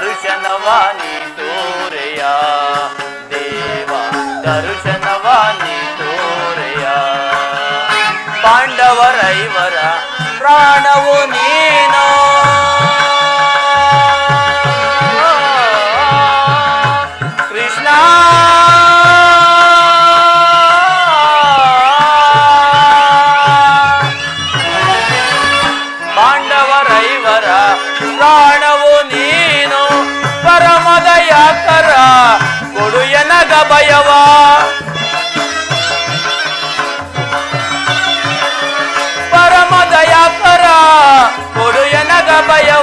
ದರ್ಶನವಾನಿ ತೋರೆಯ. ದೇವ ದರ್ಶನವಾನಿ ತೋರೆಯ. ಪಾಂಡವರೈವರ ಪ್ರಾಣವು ನೀನು?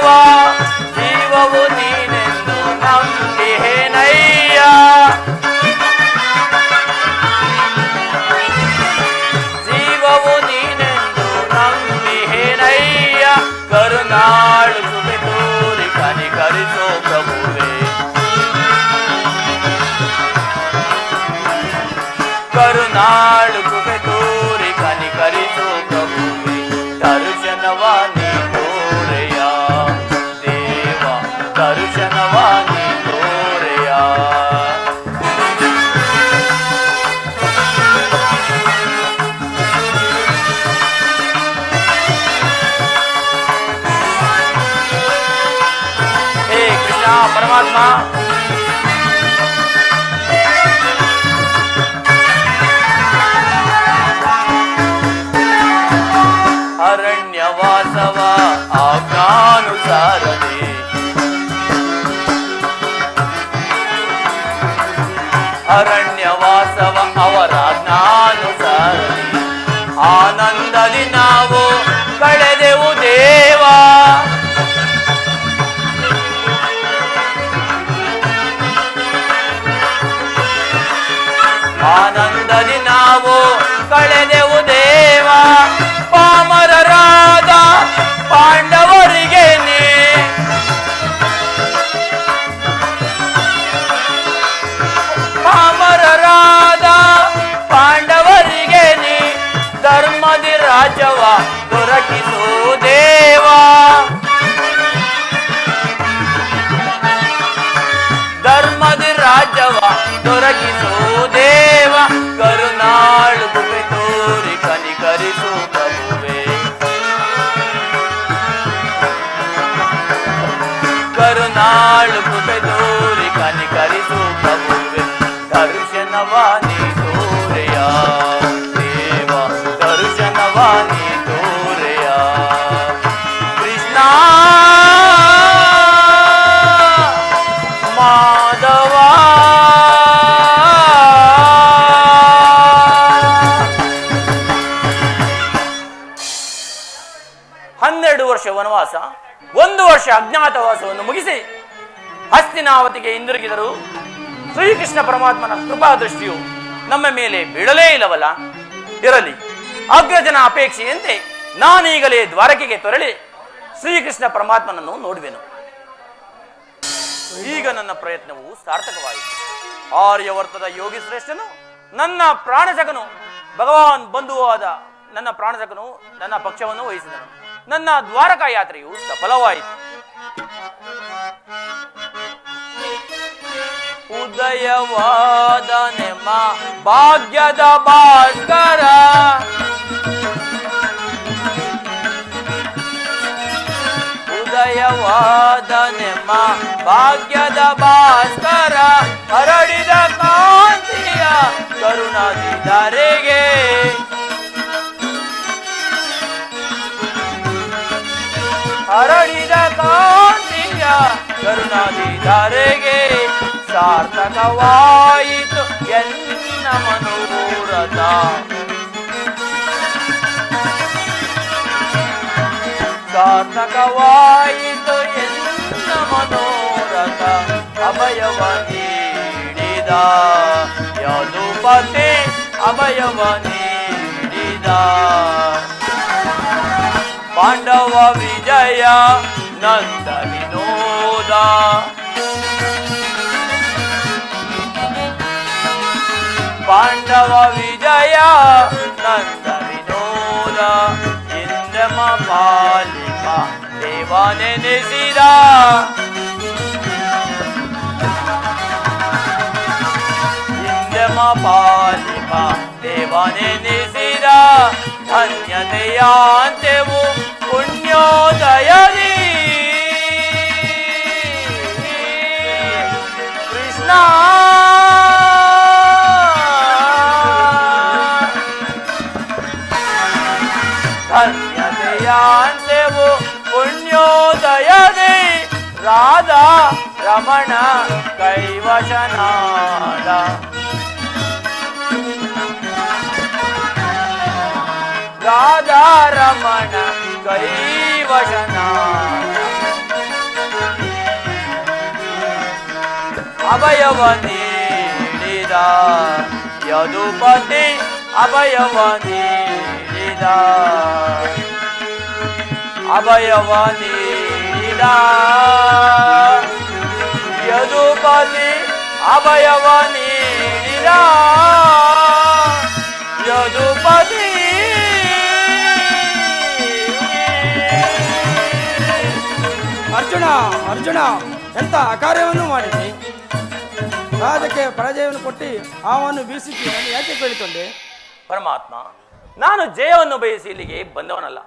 దేవా జీవవు నేనెందు నమ్మిహేనయ్యా. జీవవు నేనెందు నమ్మిహేనయ్యా. కరుణాడు కుమితూరి కనికరితో ప్రభువే కరుణాడు కుమితూరి కనికరితో ప్రభువే తరుచనవారు ಅರಣ್ಯವಾಸವ దొరకిను దేవా. ధర్మది రాజవా దొరకిను దేవా. కరుణాళు తోరి కనికరిసు ప్రభువే కరుణాళు తోరి ಹನ್ನೆರಡು ವರ್ಷ ವನವಾಸ, ಒಂದು ವರ್ಷ ಅಜ್ಞಾತವಾಸವನ್ನು ಮುಗಿಸಿ ಹಸ್ತಿನಾವತಿಗೆ ಹಿಂದಿರುಗಿದರು ಶ್ರೀಕೃಷ್ಣ ಪರಮಾತ್ಮನ ಕೃಪಾ ದೃಷ್ಟಿಯು ನಮ್ಮ ಮೇಲೆ ಬೀಳಲೇ ಇಲ್ಲವಲ್ಲ? ಇರಲಿ. ಅಗ್ರಜನ ಅಪೇಕ್ಷೆಯಂತೆ ನಾನೀಗಲೇ ದ್ವಾರಕೆಗೆ ತೊರಳಿ ಶ್ರೀಕೃಷ್ಣ ಪರಮಾತ್ಮನನ್ನು ನೋಡುವೆನು. ಈಗ ನನ್ನ ಪ್ರಯತ್ನವು ಸಾರ್ಥಕವಾಯಿತು. ಆರ್ಯವರ್ತದ ಯೋಗಿ ಶ್ರೇಷ್ಠನು ನನ್ನ ಪ್ರಾಣಜಗನು, ಭಗವಾನ್ ಬಂಧುವಾದ ನನ್ನ ಪ್ರಾಣಜಗನು ನನ್ನ ಪಕ್ಷವನ್ನು ವಹಿಸಿದನು. ನನ್ನ ದ್ವಾರಕಾ ಯಾತ್ರೆಯು ಸಫಲವಾಯಿತು. ಉದಯವಾದ ನೆಮ್ಮ ಭಾಗ್ಯದ ಭಾಸ್ಕರ. ಉದಯವಾದ ನೆಮ್ಮ ಭಾಗ್ಯದ ಭಾಸ್ಕರ. ಹರಡಿದ ಕಾಂತಿಯ ಕರುಣಾದಿ ಹರಡಿದ ಕಾಂತಿಯ ಕರುಣಾದಿ ಧರೆಗೆ ಸಾರ್ಥಕವಾಯಿತು ಎನ್ನ ಮನೋರಥ ಸಾರ್ಥಕವಾಯಿತು ಎನ್ನ ಮನೋರಥ ಅಭಯವ ನೀಡಿದ ಯದುಪತಿ ಅಭಯವ ನೀಡಿದ? ಪಾಂಡವ ವಿಜಯ ನಂದ ವಿನೋದ ಪಾಂಡವ ವಿಜಯ ನಂದ ವಿನೋದ ಇಂದ್ರಮ ಪಾಲಿಕ ದೇವನೆನೆಸಿದ ಇಂದ್ರಮ ಪಾಲಿಕ ದೇವನೆನೆಸಿದ ಧನ್ಯತೆಯಾಂತೆವು పుణ్యోదయది. కృష్ణ. ధన్యతయాందేవు పుణ్యోదయది. రాధా రమణ కైవశనాద రాధా రమణ कैव अभयवनी यदुपति अभयवनी अभयवनी यदुपति अभयवनी यदुपति ಅರ್ಜುನ ಅರ್ಜುನ, ಎಂತ ಅಕಾರ್ಯವನ್ನು ಮಾಡಿದಿ ರಾಜಕ್ಕೆ ಪರಾಜಯವನ್ನು ಕೊಟ್ಟು ಹಾವನ್ನು ಬೀಸಿಸಿ ನಾನು ಯಾಕೆ ಕೇಳಿಕೊಂಡೆ? ಪರಮಾತ್ಮ, ನಾನು ಜಯವನ್ನು ಬಯಸಿ ಇಲ್ಲಿಗೆ ಬಂದವನಲ್ಲ.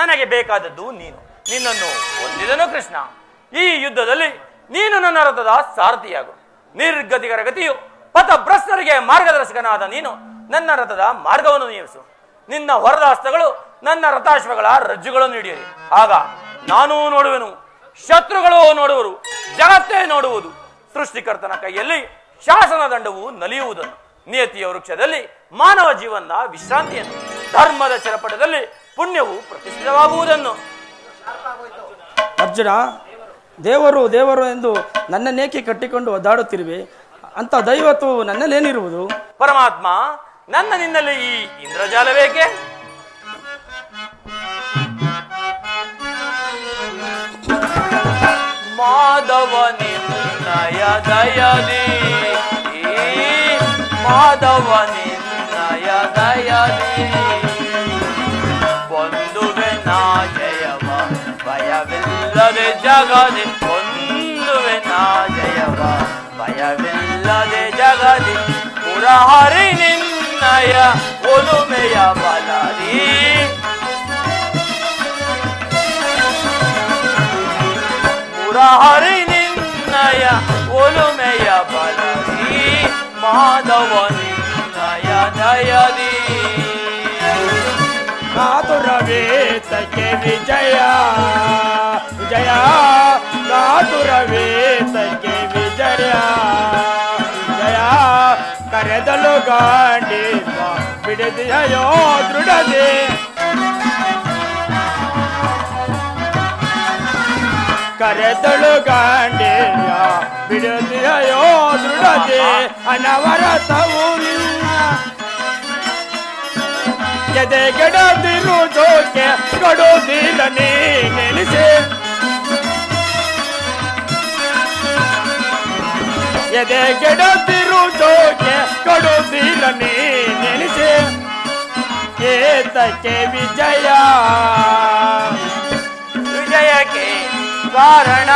ನನಗೆ ಬೇಕಾದದ್ದು ನೀನು. ನಿನ್ನನ್ನು ಹೊಂದಿದನು ಕೃಷ್ಣ. ಈ ಯುದ್ಧದಲ್ಲಿ ನೀನು ನನ್ನ ರಥದ ಸಾರಥಿಯಾಗು. ನಿರ್ಗತಿಕರ ಗತಿಯು ಪಥಭ್ರಷ್ಟರಿಗೆ ಮಾರ್ಗದರ್ಶಕನಾದ ನೀನು ನನ್ನ ರಥದ ಮಾರ್ಗವನ್ನು ನಿಯಮಿಸು. ನಿನ್ನ ಹೊರದ ಹಸ್ತಗಳು ನನ್ನ ರಥಾಶ್ವಗಳ ರಜ್ಜುಗಳನ್ನು ಹಿಡಿಯಲಿ ಆಗ ನಾನೂ ನೋಡುವೆನು. ಶತ್ರುಗಳು ನೋಡುವರು ಜಗತ್ತೇ ನೋಡುವುದು. ಸೃಷ್ಟಿಕರ್ತನ ಕೈಯಲ್ಲಿ ಶಾಸನ ದಂಡವು ನಲಿಯುವುದನ್ನು ನಿಯತಿಯ ವೃಕ್ಷದಲ್ಲಿ ಮಾನವ ಜೀವನದ ವಿಶ್ರಾಂತಿಯನ್ನು ಧರ್ಮದ ಚರಪಟದಲ್ಲಿ ಪುಣ್ಯವು ಪ್ರತಿಷ್ಠಿತವಾಗುವುದನ್ನು. ಅರ್ಜುನ ದೇವರು ದೇವರು ಎಂದು ನನ್ನನ್ನೇಕೆ ಕಟ್ಟಿಕೊಂಡು ಒದ್ದಾಡುತ್ತಿರುವೆ? ಅಂತ ದೈವತ್ವವು ನನ್ನಲ್ಲೇನಿರುವುದು? ಪರಮಾತ್ಮ ನನ್ನ ನಿನ್ನಲ್ಲಿ ಈ ಇಂದ್ರಜಾಲ ಬೇಕೆ? ಮಾಧವ ನಿನ್ನಯ ದಯದಿ ಮಾಧವ ನಿನ್ನಯ ದಯದಿ ಒಂದುವೆ ನಾ ಜಯವ ಭಯವಿಲ್ಲದೆ ಜಗದಿ ಒಂದುವೆ ನಾ ಜಯವ ಭಯವಿಲ್ಲದೆ ಜಗದಿ ಪುರಹರಿ ನಿನ್ನಯ ಒಲುಮೆಯ ಬಲದಿ ಪುರಹರಿ ನಿನ್ನಯ ಒಲುಮೆಯ ಬಲದಿ ಮಾಧವ ನಿನ್ನಯ ದಯದಿ ಕಾತುರವೇತಕ್ಕೆ ವಿಜಯ ವಿಜಯ ಕಾತುರವೇತಕ್ಕೆ ವಿಜಯ ವಿಜಯ ಕರೆದಲು ಗಾಂಡಿವ ಬಿಡದೆಯೋ ದೃಢದೆ ಕರೆದಳು ಗಾಂಡೇಯ, ಬಿಡದೆಯೋ ದೃಢದೆ ಅನವರತವು ನಿನ್ನ ಎದೆಗೆಡದಿರು ಜೋಕೆ ಕೊಡುವುದಿಲ್ಲ ನೀ ನೆನೆಸಿ. ಎದೆಗೆಡದಿರು ಜೋಕೆ ಕೊಡುವುದಿಲ್ಲ ನೀ ನೆನೆಸಿ. ಏತಕ್ಕೆ ವಿಜಯ? ಕಾರಣ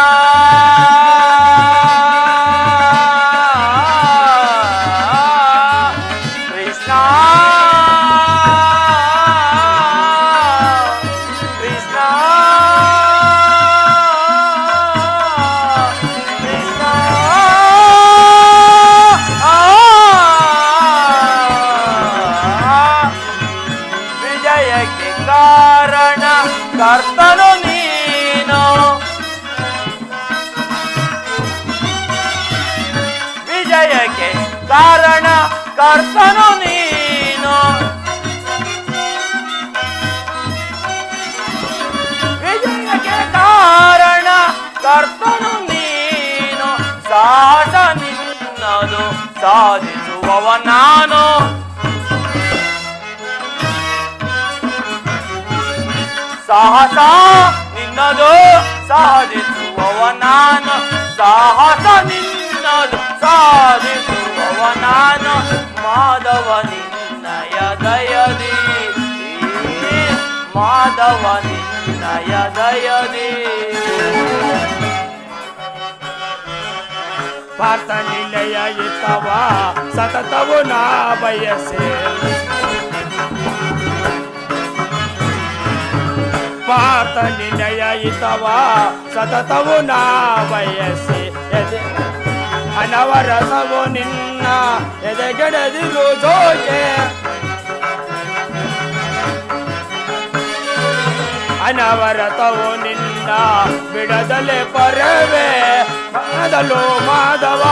ಕರ್ತನು ನೀನು ವಿಜಯಕ್ಕೆ ಕಾರಣ ಕರ್ತನು ನೀನು ಸಾಹಸ ನಿನ್ನದು ಸಾಧಿಸುವವ ನಾನು ಸಾಹಸ ನಿನ್ನದು ಸಾಧಿಸುವವ ನಾನು ಸಾಹಸ ನಿನ್ನದು ಸಾಧಿಸುವವ ನಾನು మాధవ నిన్నయ దయది మాధవ నిన్నయ దయది పాత నిలయ ఇతవ సతతవు నా వయసే. పాత నిలయ ఇతవ సతతవు నా వయసే. ಅನವರಸವು ನಿನ್ನ ಎದೆಗೆಡದಿರು ಜೋಗೆ ಅನವರತವು ನಿನ್ನ ಬಿಡದಲೆ ಪರವೇ. ಮನದಲು ಮಾಧವ.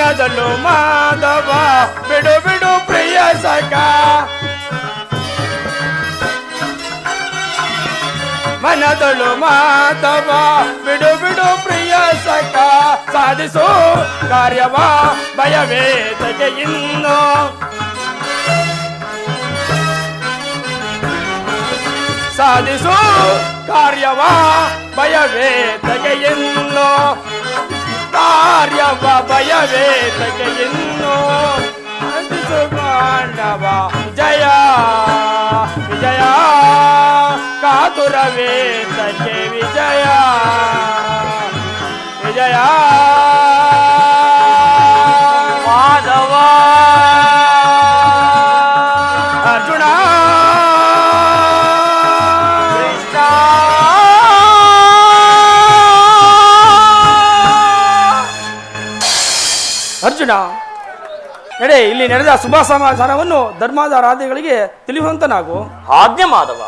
ಮನದಲು ಮಾಧವ. ಬಿಡು ಬಿಡು, ಪ್ರಿಯ ಸಖ. ಮನದಳು ಮಾಧವ. ಬಿಡು ಬಿಡು, ಪ್ರಿಯ ಸಖ. ಸಾಧಿಸು ಕಾರ್ಯವ ಭಯವೇ ಇನ್ನು. ಸಾಧಿಸು ಕಾರ್ಯವ ಭಯವೇ ಇನ್ನು. ಕಾರ್ಯವ ಭಯವೇದಗೆ ಇನ್ನು ಸಾಧಿಸು ಮಾನವ ಜಯ ವಿಜಯ ಕಾತುರವೇದಕ್ಕೆ ವಿಜಯ ವಿಜಯ ಅರ್ಜುನ ನಡೆ ಇಲ್ಲಿ ನಡೆದ ಶುಭ ಸಮಾಚಾರವನ್ನು ಧರ್ಮದ ರಾಧೆಗಳಿಗೆ ತಿಳಿಯುವಂತನಾಗು. ಆಜ್ಞೆ ಮಾಧವ